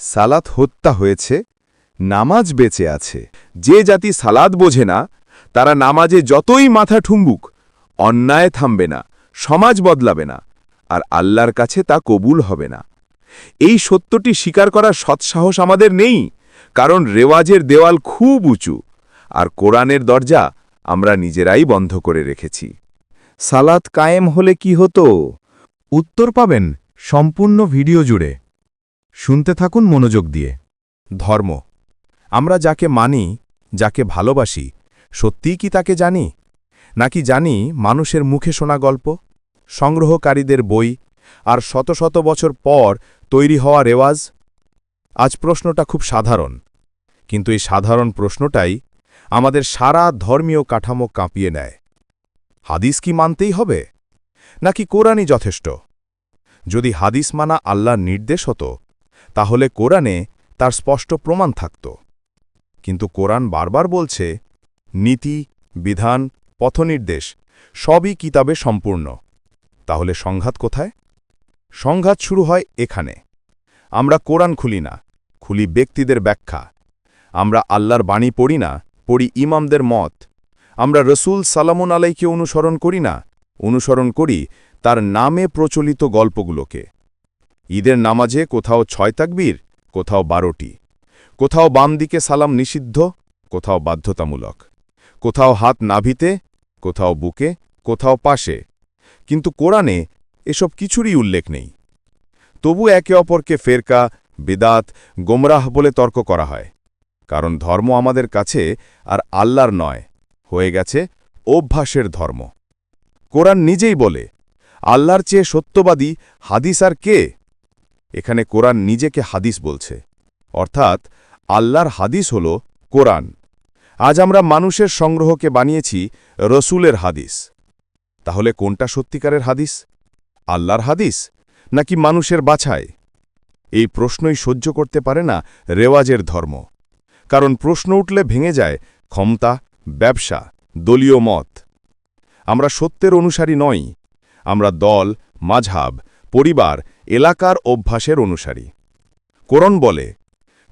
সালাত হত্যা হয়েছে, নামাজ বেঁচে আছে। যে জাতি সালাদ বোঝে না, তারা নামাজে যতই মাথা ঠুম্বুক অন্যায় থামবে না, সমাজ বদলাবে না, আর আল্লাহর কাছে তা কবুল হবে না। এই সত্যটি স্বীকার করার সৎসাহস আমাদের নেই, কারণ রেওয়াজের দেওয়াল খুব উঁচু, আর কোরআনের দরজা আমরা নিজেরাই বন্ধ করে রেখেছি। সালাত কায়েম হলে কি হতো? উত্তর পাবেন সম্পূর্ণ ভিডিও জুড়ে। শুনতে থাকুন মনোযোগ দিয়ে। ধর্ম। আমরা যাকে মানি, যাকে ভালোবাসি, সত্যিই কি তাকে জানি? নাকি জানি মানুষের মুখে শোনা গল্প, সংগ্রহকারীদের বই, আর শত শত বছর পর তৈরি হওয়া রেওয়াজ? আজ প্রশ্নটা খুব সাধারণ। কিন্তু এই সাধারণ প্রশ্নটাই আমাদের সারা ধর্মীয় কাঠামো কাঁপিয়ে নেয়। হাদিস কি মানতেই হবে? নাকি কোরআনই যথেষ্ট? যদি হাদিস মানা আল্লাহর নির্দেশ হতো তাহলে কোরআনে তার স্পষ্ট প্রমাণ থাকত। কিন্তু কোরআন বারবার বলছে, নীতি, বিধান, পথনির্দেশ সবই কিতাবে সম্পূর্ণ। তাহলে সংঘাত কোথায়? সংঘাত শুরু হয় এখানে। আমরা কোরআন খুলি না, খুলি ব্যক্তিদের ব্যাখ্যা। আমরা আল্লাহর বাণী পড়ি না, পড়ি ইমামদের মত। আমরা রসুল সালামুন আলাইকে অনুসরণ করি না, অনুসরণ করি তার নামে প্রচলিত গল্পগুলোকে। ঈদের নামাজে কোথাও ছয় তাকবীর, কোথাও বারোটি। কোথাও বাম দিকে সালাম নিষিদ্ধ, কোথাও বাধ্যতামূলক। কোথাও হাত নাভিতে, কোথাও বুকে, কোথাও পাশে। কিন্তু কোরআনে এসব কিছুরই উল্লেখ নেই। তবু একে অপরকে ফেরকা, বেদাত, গোমরাহ বলে তর্ক করা হয়। কারণ ধর্ম আমাদের কাছে আর আল্লাহর নয়, হয়ে গেছে অভ্যাসের ধর্ম। কোরআন নিজেই বলে, আল্লাহর চেয়ে সত্যবাদী হাদিস আর কে? এখানে কোরআন নিজেকে হাদিস বলছে। অর্থাৎ, আল্লাহর হাদিস হল কোরআন। আজ আমরা মানুষের সংগ্রহকে বানিয়েছি রসুলের হাদিস। তাহলে কোনটা সত্যিকারের হাদিস? আল্লাহর হাদিস? নাকি মানুষের বাছাই? এই প্রশ্নই সহ্য করতে পারে না রেওয়াজের ধর্ম। কারণ প্রশ্ন উঠলে ভেঙে যায় ক্ষমতা, ব্যবসা, দলীয় মত। আমরা সত্যের অনুসারী নই। আমরা দল, মাঝহাব পরিবার, এলাকার অভ্যাসের অনুসারী। কোরআন বলে,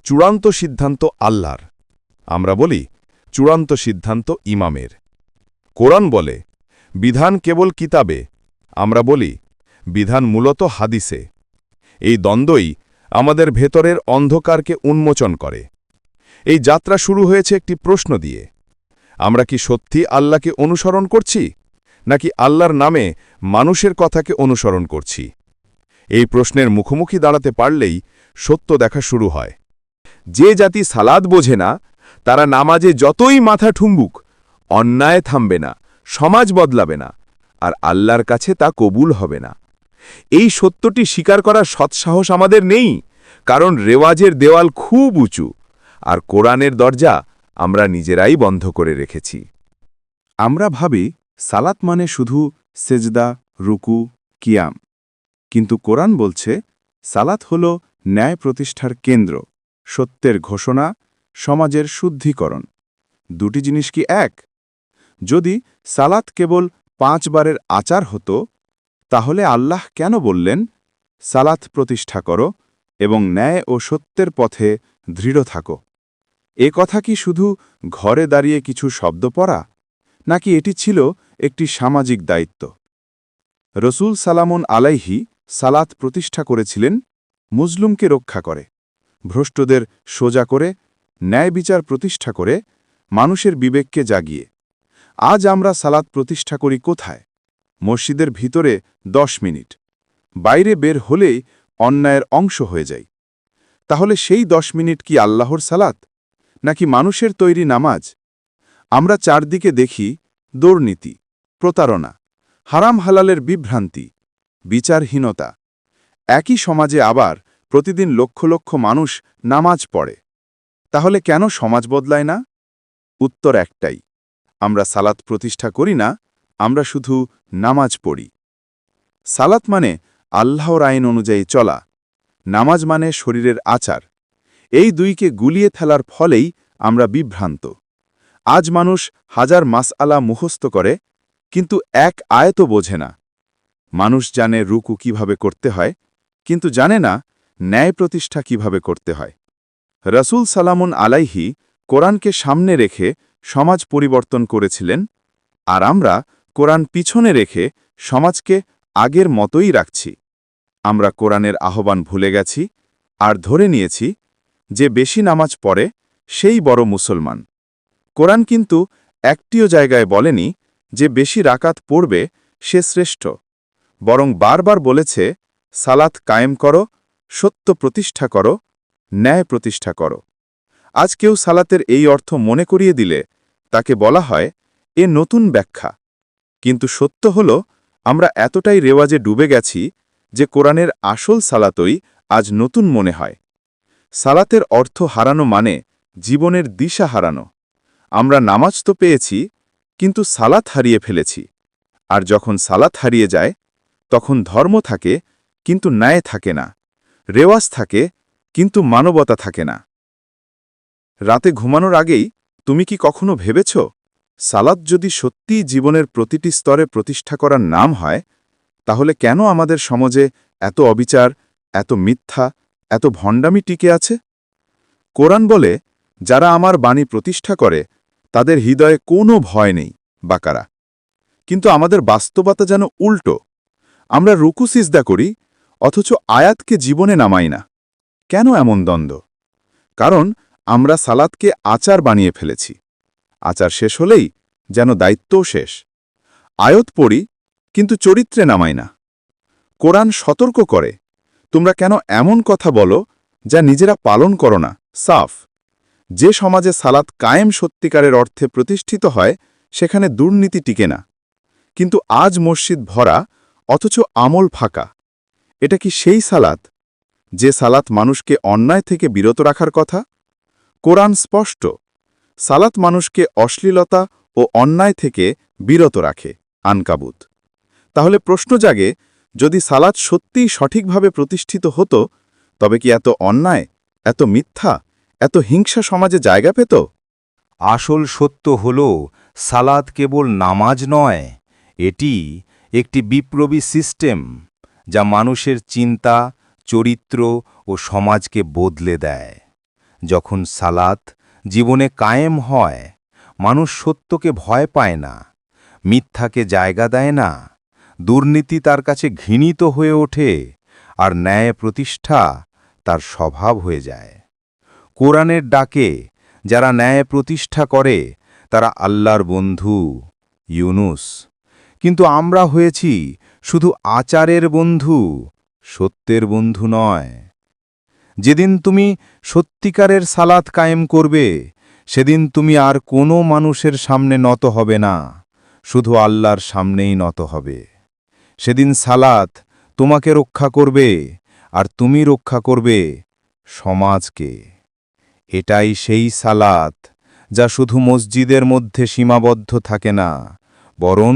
চূড়ান্ত সিদ্ধান্ত আল্লাহর। আমরা বলি, চূড়ান্ত সিদ্ধান্ত ইমামের। কোরআন বলে, বিধান কেবল কিতাবে। আমরা বলি, বিধান মূলত হাদিসে। এই দ্বন্দ্বই আমাদের ভেতরের অন্ধকারকে উন্মোচন করে। এই যাত্রা শুরু হয়েছে একটি প্রশ্ন দিয়ে। আমরা কি সত্যি আল্লাহকে অনুসরণ করছি? নাকি আল্লাহর নামে মানুষের কথাকে অনুসরণ করছি? এই প্রশ্নের মুখোমুখি দাঁড়াতে পারলেই সত্য দেখা শুরু হয়। যে জাতি সালাদ বোঝে না, তারা নামাজে যতই মাথা ঠুম্বুক, অন্যায় থামবে না, সমাজ বদলাবে না, আর আল্লাহর কাছে তা কবুল হবে না। এই সত্যটি স্বীকার করার সৎসাহস আমাদের নেই, কারণ রেওয়াজের দেওয়াল খুব উঁচু, আর কোরআনের দরজা আমরা নিজেরাই বন্ধ করে রেখেছি। আমরা ভাবি, সালাত মানে শুধু সেজদা, রুকু, কিয়াম। কিন্তু কোরআন বলছে, সালাত হল ন্যায় প্রতিষ্ঠার কেন্দ্র, সত্যের ঘোষণা, সমাজের শুদ্ধিকরণ। দুটি জিনিস কি এক? যদি সালাত কেবল পাঁচবারের আচার হতো, তাহলে আল্লাহ কেন বললেন, সালাত প্রতিষ্ঠা করো এবং ন্যায় ও সত্যের পথে দৃঢ় থাকো। এ কথা কি শুধু ঘরে দাঁড়িয়ে কিছু শব্দ পড়া, নাকি এটি ছিল একটি সামাজিক দায়িত্ব? রসুল সালামন আলাইহি সালাত প্রতিষ্ঠা করেছিলেন, মুসলুমকে রক্ষা করে। ভ্রষ্টদের সোজা করে, ন্যায় বিচার প্রতিষ্ঠা করে, মানুষের বিবেককে জাগিয়ে। আজ আমরা সালাত প্রতিষ্ঠা করি কোথায়? মসজিদের ভিতরে দশ মিনিট। বাইরে বের হলেই অন্যায়ের অংশ হয়ে যায়। তাহলে সেই দশ মিনিট কি আল্লাহর সালাত? নাকি মানুষের তৈরি নামাজ? আমরা চারদিকে দেখি দুর্নীতি, প্রতারণা, হারাম হালালের বিভ্রান্তি বিচারহীনতা। একই সমাজে আবার প্রতিদিন লক্ষ লক্ষ মানুষ নামাজ পড়ে। তাহলে কেন সমাজ বদলায় না? উত্তর একটাই, আমরা সালাত প্রতিষ্ঠা করি না, আমরা শুধু নামাজ পড়ি। সালাত মানে আল্লাহর আইন অনুযায়ী চলা, নামাজ মানে শরীরের আচার। এই দুইকে গুলিয়ে ফেলার ফলেই আমরা বিভ্রান্ত। আজ মানুষ হাজার মাসআলা মুখস্থ করে, কিন্তু এক আয়ত বোঝে না। মানুষ জানে রুকু কীভাবে করতে হয়, কিন্তু জানে না ন্যায় প্রতিষ্ঠা কীভাবে করতে হয়। রসুল সালামুন আলাইহি কোরআনকে সামনে রেখে সমাজ পরিবর্তন করেছিলেন, আর আমরা কোরআন পিছনে রেখে সমাজকে আগের মতোই রাখছি। আমরা কোরআনের আহ্বান ভুলে গেছি, আর ধরে নিয়েছি যে বেশি নামাজ পড়ে সেই বড় মুসলমান। কোরআন কিন্তু একটিও জায়গায় বলেনি যে বেশি রাকাত পড়বে সে শ্রেষ্ঠ। বরং বারবার বলেছে, সালাত কায়েম করো, সত্য প্রতিষ্ঠা করো, ন্যায় প্রতিষ্ঠা করো। আজ কেউ সালাতের এই অর্থ মনে করিয়ে দিলে, তাকে বলা হয়, এ নতুন ব্যাখ্যা। কিন্তু সত্য হল, আমরা এতটাই রেওয়াজে ডুবে গেছি, যে কোরআনের আসল সালাতই আজ নতুন মনে হয়। সালাতের অর্থ হারানো মানে জীবনের দিশা হারানো। আমরা নামাজ তো পেয়েছি, কিন্তু সালাত হারিয়ে ফেলেছি। আর যখন সালাত হারিয়ে যায় তখন ধর্ম থাকে, কিন্তু ন্যায় থাকে না। রেওয়াজ থাকে, কিন্তু মানবতা থাকে না। রাতে ঘুমানোর আগেই, তুমি কি কখনো ভেবেছ, সালাদ যদি সত্যিই জীবনের প্রতিটি স্তরে প্রতিষ্ঠা করার নাম হয়, তাহলে কেন আমাদের সমাজে এত অবিচার, এত মিথ্যা, এত ভণ্ডামি টিকে আছে? কোরআন বলে, যারা আমার বাণী প্রতিষ্ঠা করে, তাদের হৃদয়ে কোনো ভয় নেই, বাকারা। কিন্তু আমাদের বাস্তবতা যেন উল্টো আমরা রুকু সিজদা করি, অথচ আয়াতকে জীবনে নামাই না। কেন এমন দ্বন্দ্ব? কারণ আমরা সালাদকে আচার বানিয়ে ফেলেছি। আচার শেষ হলেই যেন দায়িত্বও শেষ। আয়ত পড়ি, কিন্তু চরিত্রে নামাই না। কোরআন সতর্ক করে, তোমরা কেন এমন কথা বলো যা নিজেরা পালন করো না? সাফ। যে সমাজে সালাত কায়েম সত্যিকারের অর্থে প্রতিষ্ঠিত হয়, সেখানে দুর্নীতি টিকে না। কিন্তু আজ মসজিদ ভরা অথচ আমল ফাঁকা। এটা কি সেই সালাত? যে সালাত মানুষকে অন্যায় থেকে বিরত রাখার কথা? কোরআন স্পষ্ট। সালাত মানুষকে অশ্লীলতা ও অন্যায় থেকে বিরত রাখে, আনকাবুত। তাহলে প্রশ্ন জাগে, যদি সালাত সত্যিই সঠিকভাবে প্রতিষ্ঠিত হতো, তবে কি এত অন্যায়, এত মিথ্যা, এত হিংসা সমাজে জায়গা পেত? আসল সত্য হল সালাদ কেবল নামাজ নয়, এটি একটি বিপ্লবী সিস্টেম যা মানুষের চিন্তা, চরিত্র ও সমাজকে বদলে দেয়। যখন সালাত জীবনে কায়েম হয়, মানুষ সত্যকে ভয় পায় না, মিথ্যাকে জায়গা দেয় না, দুর্নীতি তার কাছে ঘৃণিত হয়ে ওঠে আর ন্যায় প্রতিষ্ঠা তার স্বভাব হয়ে যায়। কোরআনের ডাকে যারা ন্যায় প্রতিষ্ঠা করে, তারা আল্লাহর বন্ধু ইউনুস। কিন্তু আমরা হয়েছি শুধু আচারের বন্ধু, সত্যের বন্ধু নয়। যেদিন তুমি সত্যিকারের সালাত কায়েম করবে, সেদিন তুমি আর কোনো মানুষের সামনে নত হবে না, শুধু আল্লাহর সামনেই নত হবে। সেদিন সালাত তোমাকে রক্ষা করবে আর তুমি রক্ষা করবে সমাজকে। এটাই সেই সালাত যা শুধু মসজিদের মধ্যে সীমাবদ্ধ থাকে না, বরং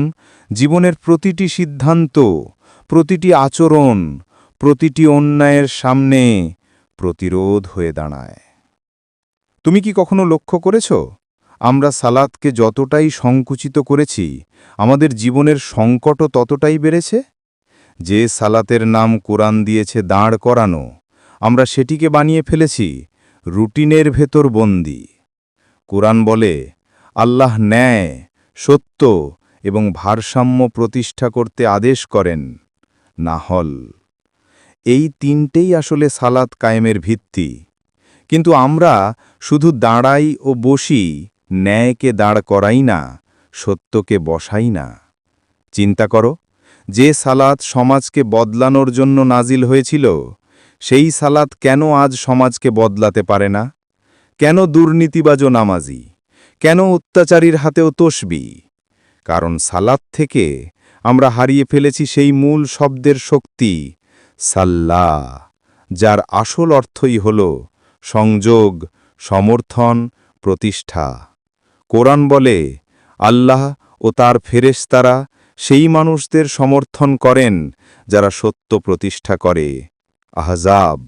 জীবনের প্রতিটি সিদ্ধান্ত, প্রতিটি আচরণ, প্রতিটি অন্যায়ের সামনে প্রতিরোধ হয়ে দাঁড়ায়। তুমি কি কখনো লক্ষ্য করেছ? আমরা সালাতকে যতটাই সংকুচিত করেছি, আমাদের জীবনের সংকটও ততটাই বেড়েছে? যে সালাতের নাম কোরআন দিয়েছে দাঁড় করানো, আমরা সেটিকে বানিয়ে ফেলেছি, রুটিনের ভেতর বন্দি। কোরআন বলে, আল্লাহ ন্যায়, সত্য এবং ভারসাম্য প্রতিষ্ঠা করতে আদেশ করেন। নাহল। এই তিনটেই আসলে সালাত কায়েমের ভিত্তি। কিন্তু আমরা শুধু দাঁড়াই ও বসি, ন্যায়কে দাঁড় করাই না, সত্যকে বসাই না। চিন্তা করো, যে সালাত সমাজকে বদলানোর জন্য নাজিল হয়েছিল, সেই সালাত কেন আজ সমাজকে বদলাতে পারে না? কেন দুর্নীতিবাজ নামাজি? কেন অত্যাচারীর হাতেও তসবি? কারণ সালাত থেকে আমরা হারিয়ে ফেলেছি সেই মূল শব্দের শক্তি, সাল্লা, যার আসল অর্থই হল সংযোগ, সমর্থন, প্রতিষ্ঠা। কোরআন বলে, আল্লাহ ও তার ফেরেশতারা সেই মানুষদের সমর্থন করেন যারা সত্য প্রতিষ্ঠা করে। আহজাব,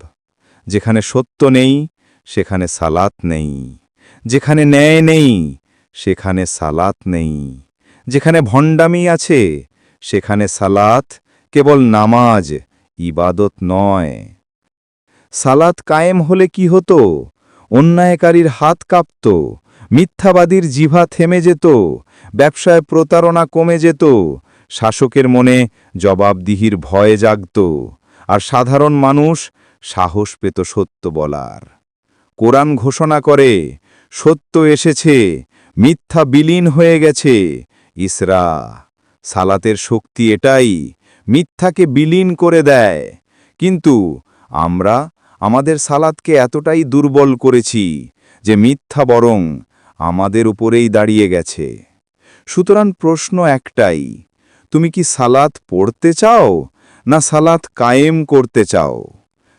যেখানে সত্য নেই, সেখানে সালাত নেই। যেখানে ন্যায় নেই, সেখানে সালাত নেই। যেখানে ভণ্ডামি আছে, সেখানে সালাত কেবল নামাজ, ইবাদত নয়। সালাত কায়েম হলে কি হতো? অন্যায়কারীর হাত কাঁপত, মিথ্যাবাদীর জিভা থেমে যেত, ব্যবসায় প্রতারণা কমে যেত, শাসকের মনে জবাবদিহির ভয় জাগত, আর সাধারণ মানুষ সাহস পেত সত্য বলার। কোরআন ঘোষণা করে, সত্য এসেছে, মিথ্যা বিলীন হয়ে গেছে ইসরা, সালাতের শক্তি এটাই, মিথ্যাকে বিলীন করে দেয়। কিন্তু আমরা আমাদের সালাতকে এতটাই দুর্বল করেছি যে মিথ্যা বরং আমাদের উপরেই দাঁড়িয়ে গেছে। সুতরাং প্রশ্ন একটাই, তুমি কি সালাত পড়তে চাও না সালাত কায়েম করতে চাও?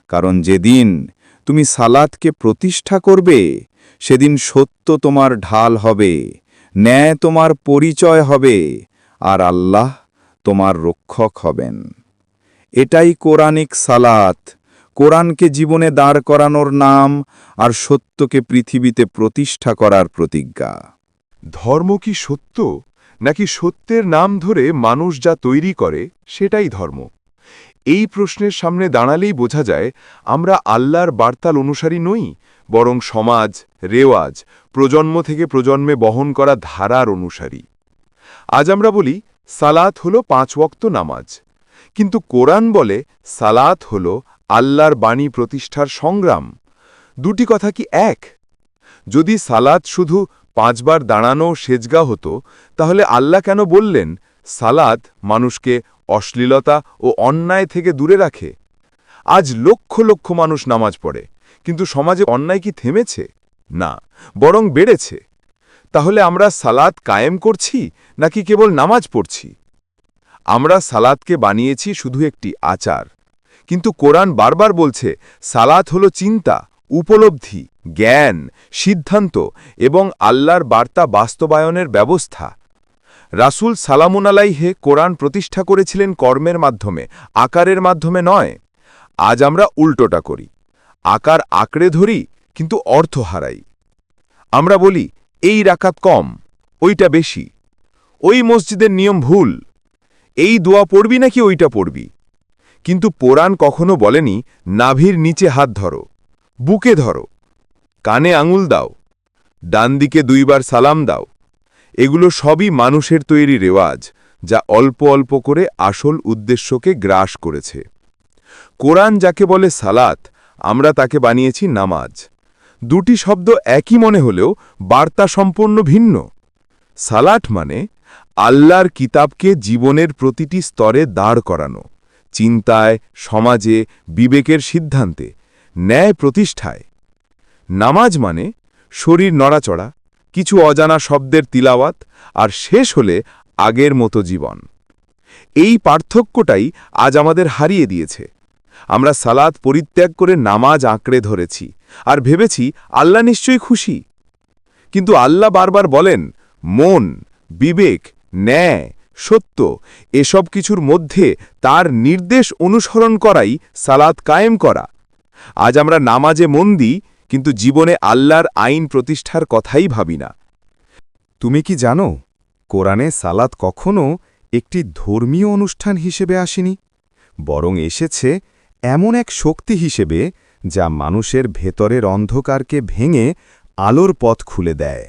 কারণ যেদিন তুমি সালাতকে প্রতিষ্ঠা করবে, সেদিন সত্য তোমার ঢাল হবে। ন্যায় তোমার পরিচয় হবে, আর আল্লাহ তোমার রক্ষক হবেন। এটাই কোরআনিক সালাত। কোরআনকে জীবনে দাঁড় করানোর নাম আর সত্যকে পৃথিবীতে প্রতিষ্ঠা করার প্রতিজ্ঞা। ধর্ম কি সত্য, নাকি সত্যের নাম ধরে মানুষ যা তৈরি করে, সেটাই ধর্ম? এই প্রশ্নের সামনে দাঁড়ালেই বোঝা যায়, আমরা আল্লাহর বার্তাল অনুসারী নই, বরং সমাজ, রেওয়াজ, প্রজন্ম থেকে প্রজন্মে বহন করা ধারার অনুসারী। আজ আমরা বলি, সালাত হল পাঁচ ওয়াক্ত নামাজ। কিন্তু কোরআন বলে, সালাত হল আল্লাহর বাণী প্রতিষ্ঠার সংগ্রাম। দুটি কথা কি এক? যদি সালাত শুধু পাঁচবার দাঁড়ানো সেজগা হতো, তাহলে আল্লাহ কেন বললেন সালাত মানুষকে অশ্লীলতা ও অন্যায় থেকে দূরে রাখে। আজ লক্ষ লক্ষ মানুষ নামাজ পড়ে, কিন্তু সমাজে অন্যায় কি থেমেছে? না, বরং বেড়েছে। তাহলে আমরা সালাত কায়েম করছি, নাকি কেবল নামাজ পড়ছি? আমরা সালাদকে বানিয়েছি শুধু একটি আচার। কিন্তু কোরআন বারবার বলছে সালাত হল চিন্তা, উপলব্ধি, জ্ঞান, সিদ্ধান্ত এবং আল্লাহর বার্তা বাস্তবায়নের ব্যবস্থা। রাসুল সালামুন আলাইহে কোরআন প্রতিষ্ঠা করেছিলেন কর্মের মাধ্যমে, আকারের মাধ্যমে নয়। আজ আমরা উল্টোটা করি। আকার আঁকড়ে ধরি, কিন্তু অর্থ হারাই। আমরা বলি, এই রাকাত কম, ওইটা বেশি। ওই মসজিদের নিয়ম ভুল। এই দোয়া পড়বি নাকি ওইটা পড়বি? কিন্তু পোরাণ কখনো বলেনি, নাভির নিচে হাত ধরো, বুকে ধরো, কানে আঙুল দাও, ডান দিকে দুইবার সালাম দাও এগুলো সবই মানুষের তৈরি রেওয়াজ, যা অল্প অল্প করে আসল উদ্দেশ্যকে গ্রাস করেছে। কোরআন যাকে বলে সালাত, আমরা তাকে বানিয়েছি নামাজ। দুটি শব্দ একই মনে হলেও বার্তা সম্পূর্ণ ভিন্ন। সালাট মানে আল্লাহর কিতাবকে জীবনের প্রতিটি স্তরে দাঁড় করানো, চিন্তায়, সমাজে, বিবেকের সিদ্ধান্তে, ন্যায় প্রতিষ্ঠায়। নামাজ মানে শরীর নড়াচড়া কিছু অজানা শব্দের তিলাওয়াত আর শেষ হলে আগের মতো জীবন। এই পার্থক্যটাই আজ আমাদের হারিয়ে দিয়েছে। আমরা সালাদ পরিত্যাগ করে নামাজ আঁকড়ে ধরেছি আর ভেবেছি আল্লাহ নিশ্চয়ই খুশি। কিন্তু আল্লাহ বারবার বলেন, মন, বিবেক, ন্যায়, সত্য এসব কিছুর মধ্যে তার নির্দেশ অনুসরণ করাই সালাদ কায়েম করা। আজ আমরা নামাজে মন দিই কিন্তু জীবনে আল্লাহর আইন প্রতিষ্ঠার কথাই ভাবি না। তুমি কি জানো, কোরআনে সালাত কখনও একটি ধর্মীয় অনুষ্ঠান হিসেবে আসেনি? বরং এসেছে এমন এক শক্তি হিসেবে যা মানুষের ভেতরের অন্ধকারকে ভেঙে আলোর পথ খুলে দেয়।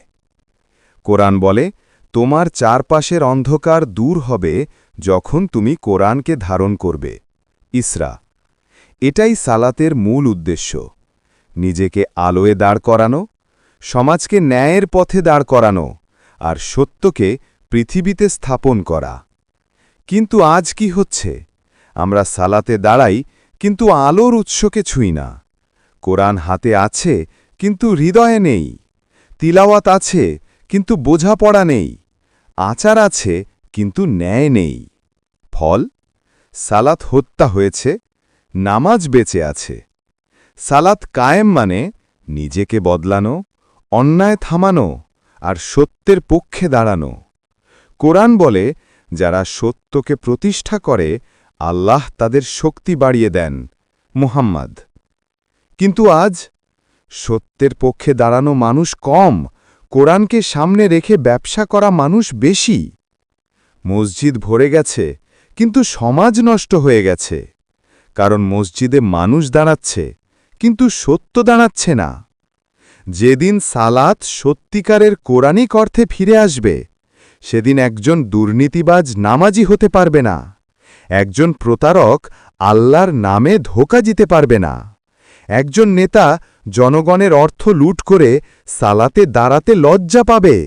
কোরআন বলে, তোমার চারপাশের অন্ধকার দূর হবে যখন তুমি কোরআনকে ধারণ করবে। ইসরা, এটাই সালাতের মূল উদ্দেশ্য। নিজেকে আলোয় দাঁড় করানো, সমাজকে ন্যায়ের পথে দাঁড় করানো আর সত্যকে পৃথিবীতে স্থাপন করা। কিন্তু আজ কি হচ্ছে? আমরা সালাতে দাঁড়াই, কিন্তু আলোর উৎসকে ছুঁই না। কোরআন হাতে আছে, কিন্তু হৃদয়ে নেই। তিলাওয়াত আছে, কিন্তু বোঝাপড়া নেই। আচার আছে, কিন্তু ন্যায় নেই। ফল? সালাত হত্যা হয়েছে, নামাজ বেঁচে আছে। সালাত কায়েম মানে নিজেকে বদলানো, অন্যায় থামানো আর সত্যের পক্ষে দাঁড়ানো। কোরআন বলে, যারা সত্যকে প্রতিষ্ঠা করে, আল্লাহ তাদের শক্তি বাড়িয়ে দেন, মুহাম্মদ। কিন্তু আজ সত্যের পক্ষে দাঁড়ানো মানুষ কম, কোরআনকে সামনে রেখে ব্যবসা করা মানুষ বেশি। মসজিদ ভরে গেছে, কিন্তু সমাজ নষ্ট হয়ে গেছে, কারণ মসজিদে মানুষ দাঁড়াচ্ছে। কিন্তু সত্য দাঁড়াচ্ছে না। যেদিন সালাত সত্যিকারের কোরআনিক অর্থে ফিরে আসবে, সেদিন একজন দুর্নীতিবাজ নামাজি হতে পারবে না। একজন প্রতারক আল্লাহর নামে ধোকা দিতে পারবে না। একজন নেতা জনগণের অর্থ লুট করে সালাতে দাঁড়াতে লজ্জা পাবে।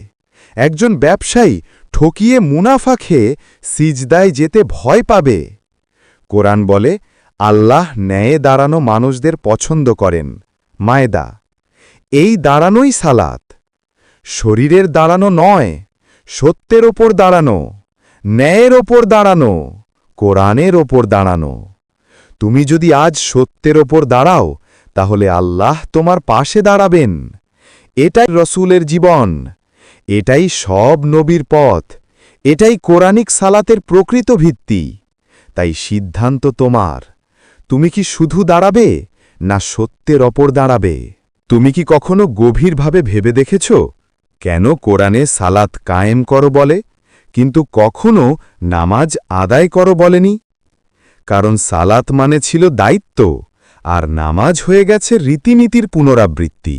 একজন ব্যবসায়ী ঠকিয়ে মুনাফা খেয়ে সিজদায় যেতে ভয় পাবে। কোরআন বলে আল্লাহ ন্যায়ে দাঁড়ানো মানুষদের পছন্দ করেন। মায়দা, এই দাঁড়ানোই সালাত। শরীরের দাঁড়ানো নয়, সত্যের ওপর দাঁড়ানো, ন্যায়ের ওপর দাঁড়ানো, কোরআনের ওপর দাঁড়ানো। তুমি যদি আজ সত্যের ওপর দাঁড়াও, তাহলে আল্লাহ তোমার পাশে দাঁড়াবেন। এটাই রসুলের জীবন, এটাই সব নবীর পথ, এটাই কোরআনিক সালাতের প্রকৃত ভিত্তি। তাই সিদ্ধান্ত তোমার। তুমি কি শুধু দাঁড়াবে, না সত্যের অপর দাঁড়াবে? তুমি কি কখনো গভীরভাবে ভেবে দেখেছ, কেন কোরআনে সালাত কায়েম করো বলে, কিন্তু কখনো নামাজ আদায় করো বলেনি? কারণ সালাত মানে ছিল দায়িত্ব, আর নামাজ হয়ে গেছে রীতিনীতির পুনরাবৃত্তি।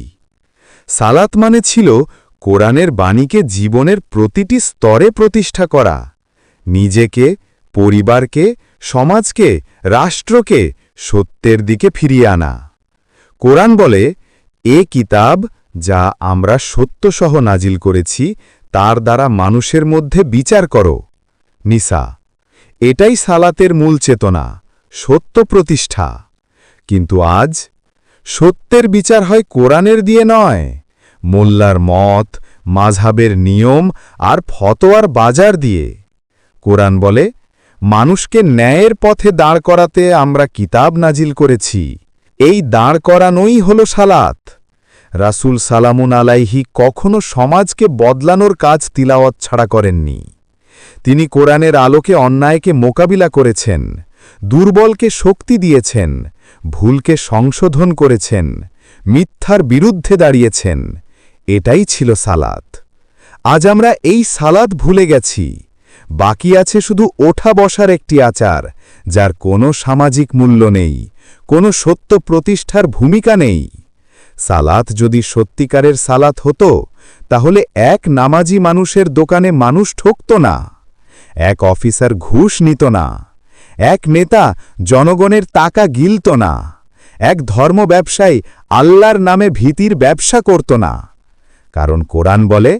সালাত মানে ছিল কোরআনের বাণীকে জীবনের প্রতিটি স্তরে প্রতিষ্ঠা করা, নিজেকে, পরিবারকে, সমাজকে, রাষ্ট্রকে সত্যের দিকে ফিরিয়ে আনা। কোরআন বলে, এ কিতাব যা আমরা সত্যসহ নাজিল করেছি, তার দ্বারা মানুষের মধ্যে বিচার করো। নিসা, এটাই সালাতের মূল চেতনা, সত্য প্রতিষ্ঠা। কিন্তু আজ সত্যের বিচার হয় কোরআনের দিয়ে নয়। মোল্লার মত, মাঝহাবের নিয়ম আর ফতোয়ার বাজার দিয়ে। কোরআন বলে মানুষকে ন্যায়ের পথে দাঁড় করাতে আমরা কিতাব নাজিল করেছি। এই দাঁড় করানোই হল সালাত। রাসুল সালামুন আলাইহি কখনো সমাজকে বদলানোর কাজ তিলাওয়াত ছাড়া করেননি। তিনি কোরআনের আলোকে অন্যায়কে মোকাবিলা করেছেন, দুর্বলকে শক্তি দিয়েছেন, ভুলকে সংশোধন করেছেন, মিথ্যার বিরুদ্ধে দাঁড়িয়েছেন। এটাই ছিল সালাত। আজ আমরা এই সালাদ ভুলে গেছি। বাকি আছে শুধু ওঠা বসার একটি আচার, যার কোনো সামাজিক মূল্য নেই, কোনো সত্য প্রতিষ্ঠার ভূমিকা নেই। সালাত যদি সত্যিকারের সালাত হতো, তাহলে এক নামাজি মানুষের দোকানে মানুষ ঠকত না, এক অফিসার ঘুষ নিত না, এক নেতা জনগণের টাকা গিলত না, এক ধর্ম ব্যবসায়ী আল্লাহর নামে ভীতির ব্যবসা করত না। কারণ কোরআন বলে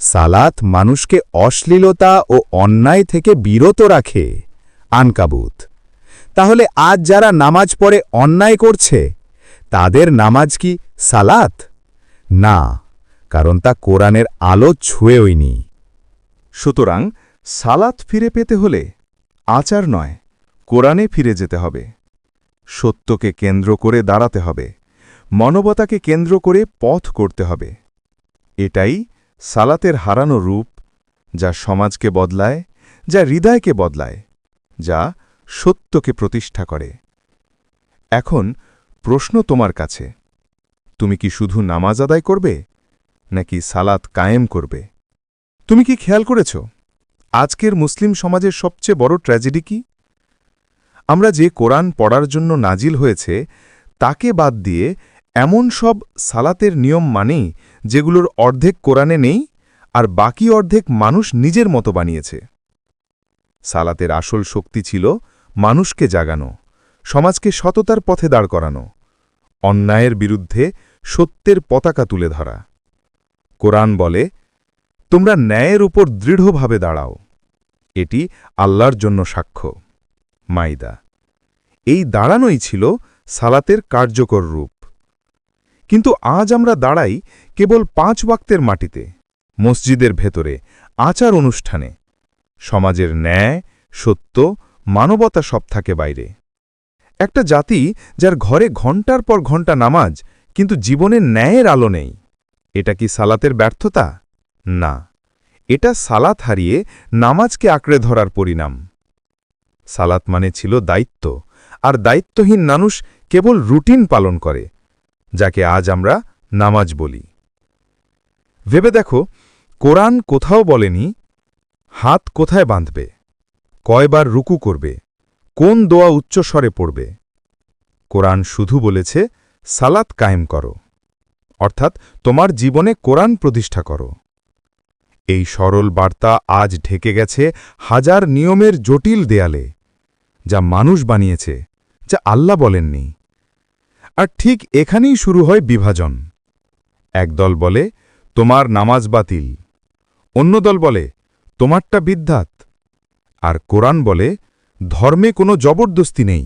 সালাত মানুষকে অশ্লীলতা ও অন্যায় থেকে বিরত রাখে। আনকাবুত। তাহলে আজ যারা নামাজ পড়ে অন্যায় করছে, তাদের নামাজ কি সালাত? না, কারণ তা কোরআনের আলো ছুঁয়েওইনি। সুতরাং সালাত ফিরে পেতে হলে আচার নয়, কোরআনে ফিরে যেতে হবে। সত্যকে কেন্দ্র করে দাঁড়াতে হবে, মানবতাকে কেন্দ্র করে পথ করতে হবে। এটাই সালাতের হারানো রূপ যা সমাজকে বদলায়, যা হৃদয়কে বদলায়, যা সত্যকে প্রতিষ্ঠা করে। এখন প্রশ্ন তোমার কাছে, তুমি কি শুধু নামাজ আদায় করবে, নাকি সালাত কায়েম করবে? তুমি কি খেয়াল করেছ, আজকের মুসলিম সমাজের সবচেয়ে বড় ট্র্যাজেডি কি? আমরা যে কোরআন পড়ার জন্য নাজিল হয়েছে, তাকে বাদ দিয়ে এমন সব সালাতের নিয়ম মানি যেগুলোর অর্ধেক কোরআনে নেই আর বাকি অর্ধেক মানুষ নিজের মতো বানিয়েছে। সালাতের আসল শক্তি ছিল মানুষকে জাগানো, সমাজকে সততার পথে দাঁড় করানো, অন্যায়ের বিরুদ্ধে সত্যের পতাকা তুলে ধরা। কোরআন বলে, তোমরা ন্যায়ের উপর দৃঢ়ভাবে দাঁড়াও। এটি আল্লাহর জন্য সাক্ষ্য। মাইদা। এই দাঁড়ানোই ছিল সালাতের কার্যকর রূপ। কিন্তু আজ আমরা দাঁড়াই কেবল পাঁচ ওয়াক্তের মাটিতে, মসজিদের ভেতরে, আচার অনুষ্ঠানে। সমাজের ন্যায়, সত্য, মানবতা সব থাকে বাইরে। একটা জাতি যার ঘরে ঘণ্টার পর ঘণ্টা নামাজ, কিন্তু জীবনে ন্যায়ের আলো নেই, এটা কি সালাতের ব্যর্থতা? না, এটা সালাত হারিয়ে নামাজকে আঁকড়ে ধরার পরিণাম। সালাত মানে ছিল দায়িত্ব, আর দায়িত্বহীন মানুষ কেবল রুটিন পালন করে যাকে আজ আমরা নামাজ বলি। ভেবে দেখো, কোরআন কোথাও বলেনি, হাত কোথায় বাঁধবে, কয়বার রুকু করবে, কোন দোয়া উচ্চস্বরে পড়বে। কোরআন শুধু বলেছে, সালাত কায়েম করো। অর্থাৎ তোমার জীবনে কোরআন প্রতিষ্ঠা করো। এই সরল বার্তা আজ ঢেকে গেছে হাজার নিয়মের জটিল দেয়ালে, যা মানুষ বানিয়েছে, যা আল্লাহ বলেননি। আর ঠিক এখানেই শুরু হয় বিভাজন। একদল বলে, তোমার নামাজ বাতিল। অন্য দল বলে, তোমারটা বিদ্যাত। আর কোরআন বলে, ধর্মে কোনো জবরদস্তি নেই।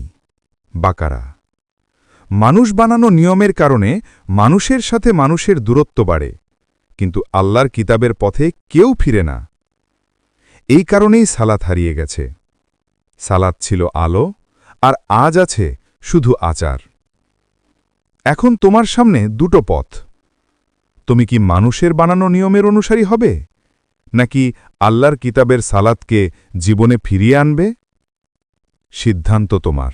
বাকারা। মানুষ বানানো নিয়মের কারণে মানুষের সাথে মানুষের দূরত্ব বাড়ে, কিন্তু আল্লাহর কিতাবের পথে কেউ ফিরে না। এই কারণেই সালাত হারিয়ে গেছে। সালাত ছিল আলো, আর আজ আছে শুধু আচার। এখন তোমার সামনে দুটো পথ। তুমি কি মানুষের বানানো নিয়মের অনুসারী হবে? নাকি আল্লাহর কিতাবের সালাদকে জীবনে ফিরিয়ে আনবে? সিদ্ধান্ত তোমার।